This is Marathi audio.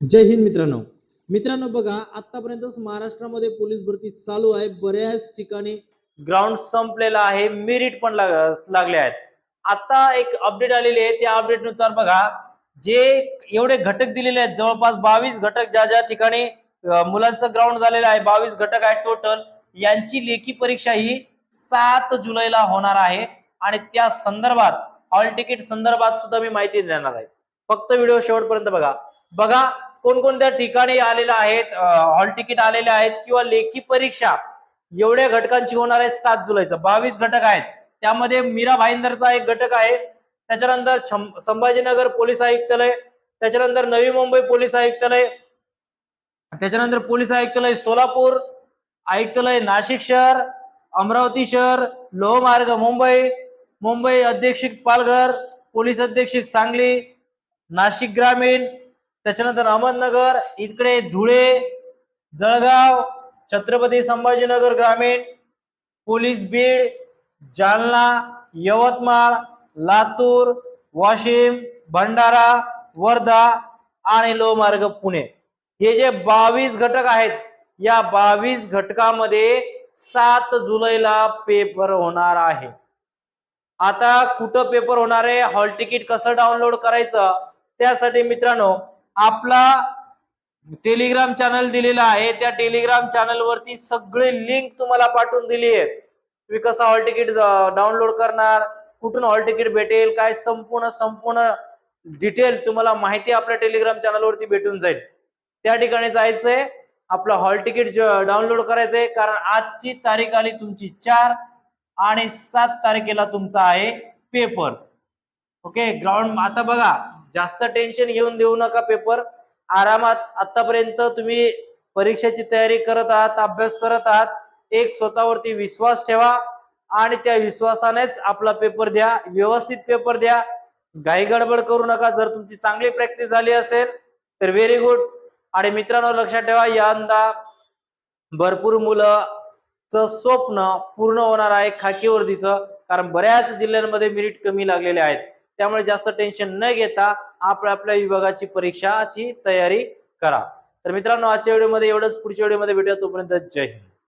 जय हिंद मित्रांनो. मित्रांनो बघा आतापर्यंतच महाराष्ट्रामध्ये पोलीस भरती चालू आहे. बऱ्याच ठिकाणी ग्राउंड संपलेला आहे. मेरिट पण लाग- लागले आहेत. आता एक अपडेट आलेली आहे. त्या अपडेटनुसार बघा जे एवढे घटक दिलेले आहेत जवळपास बावीस घटक ज्या ज्या ठिकाणी मुलांचं ग्राउंड झालेलं आहे बावीस घटक आहेत टोटल यांची लेखी परीक्षा ही सात जुलैला होणार आहे. आणि त्या संदर्भात हॉल तिकीट संदर्भात सुद्धा मी माहिती देणार आहे. फक्त व्हिडिओ शेवटपर्यंत बघा. बघा कोणकोणत्या ठिकाणी आलेल्या आहेत हॉल तिकीट आलेले आहेत किंवा लेखी परीक्षा एवढ्या घटकांची होणार आहे सात जुलैचं. बावीस घटक आहेत. त्यामध्ये मीरा भाईंदरचा एक घटक आहे. त्याच्यानंतर संभाजीनगर पोलीस आयुक्तालय त्याच्यानंतर नवी मुंबई पोलीस आयुक्तालय त्याच्यानंतर पोलीस आयुक्तालय सोलापूर आयुक्तालय नाशिक शहर अमरावती शहर लोहमार्ग मुंबई मुंबई अधीक्षक पालघर पोलीस अधीक्षक सांगली नाशिक ग्रामीण त्याच्यानंतर अहमदनगर इकडे धुळे जळगाव छत्रपती संभाजीनगर ग्रामीण पोलीस बीड जालना यवतमाळ लातूर वाशिम भंडारा वर्धा आणि लोहमार्ग पुणे. हे जे बावीस घटक आहेत या बावीस घटकामध्ये सात जुलैला पेपर होणार आहे. आता कुठं पेपर होणार आहे? हॉल तिकीट कसं डाउनलोड करायचं? त्यासाठी मित्रांनो आपला टेलिग्राम चॅनल दिलेला आहे. त्या टेलिग्राम चॅनल वरती सगळी लिंक तुम्हाला पाठवून दिली आहे तुम्ही कसं हॉल तिकीट डाउनलोड करणार कुठून हॉल तिकीट भेटेल काय संपूर्ण संपूर्ण डिटेल तुम्हाला माहिती आपल्या टेलिग्राम चॅनलवरती भेटून जाईल. त्या ठिकाणी जायचंय. आपलं हॉल तिकीट डाउनलोड करायचंय. कारण आजची तारीख आली तुमची चार आणि सात तारखेला तुमचा आहे पेपर ओके ग्राउंड आता बघा. जास्त टेन्शन घेऊन देऊ नका पेपर आरामात आतापर्यंत तुम्ही परीक्षेची तयारी करत आहात अभ्यास करत आहात. एक स्वतःवरती विश्वास ठेवा आणि त्या विश्वासानेच आपला पेपर द्या. व्यवस्थित पेपर द्या. घाई गडबड करू नका. जर तुमची चांगली प्रॅक्टिस झाली असेल तर व्हेरी गुड आणि मित्रांनो लक्षात ठेवा यंदा भरपूर मुलं स्वप्न पूर्ण होणार आहे खाकी वर्दीचं कारण बऱ्याच जिल्ह्यांमध्ये मिरिट कमी लागलेले आहेत. त्यामुळे जास्त टेन्शन न घेता आपल्या आपल्या विभागाची परीक्षाची तयारी करा. तर मित्रांनो आजच्या व्हिडिओमध्ये एवढंच. पुढच्या व्हिडिओमध्ये भेटूया तोपर्यंत जय हिंद.